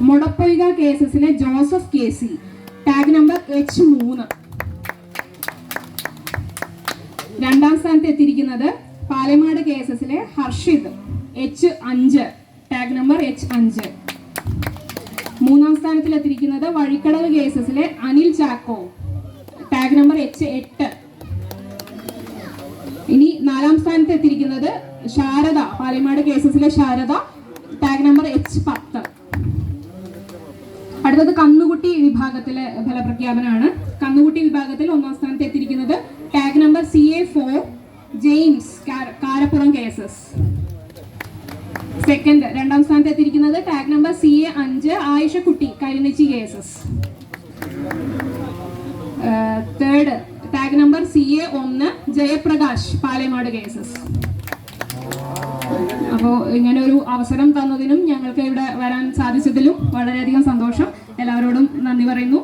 Mudappoyka കേസസിലെ Joseph K C. Tag number H മൂന്ന്. രണ്ടാം സ്ഥാനത്ത് എത്തിയിരിക്കുന്നത് പാലമാട് കേസസിലെ ഹർഷിത്. എച്ച് അഞ്ച്. ടാഗ് നമ്പർ എച്ച് അഞ്ച്. മൂന്നാം സ്ഥാനത്തിൽ എത്തിയിരിക്കുന്നത് Vazhikkadavu കേസസിലെ Anil Chacko. Tag number H എട്ട്. ഇനി നാലാം സ്ഥാനത്ത് എത്തിയിരിക്കുന്നത് ശാരദ പാലമാട് കേസസിലെ ശാരദ. ടാഗ് നമ്പർ എച്ച് പത്ത്. അടുത്തത് കന്നുകുട്ടി വിഭാഗത്തിലെ ഫലപ്രഖ്യാപനമാണ്. കന്നുകുട്ടി വിഭാഗത്തിൽ ഒന്നാം സ്ഥാനത്ത് എത്തിയിരിക്കുന്നത് tag number C A four James കാര- കാരപ്പുറം കേസസ് സെക്കൻഡ് രണ്ടാം സ്ഥാനത്ത് എത്തിയിരിക്കുന്നത് ടാഗ് നമ്പർ സി എ അഞ്ച് Ayishakutty Karinechi cases third tag number C A ഒന്ന് ജയപ്രകാശ് പാലേമാട് കേസസ് അപ്പോൾ ഇങ്ങനെ ഒരു അവസരം തന്നതിനും ഞങ്ങൾക്ക് ഇവിടെ വരാൻ സാധിച്ചതിലും വളരെയധികം സന്തോഷം. എല്ലാവരോടും നന്ദി പറയുന്നു.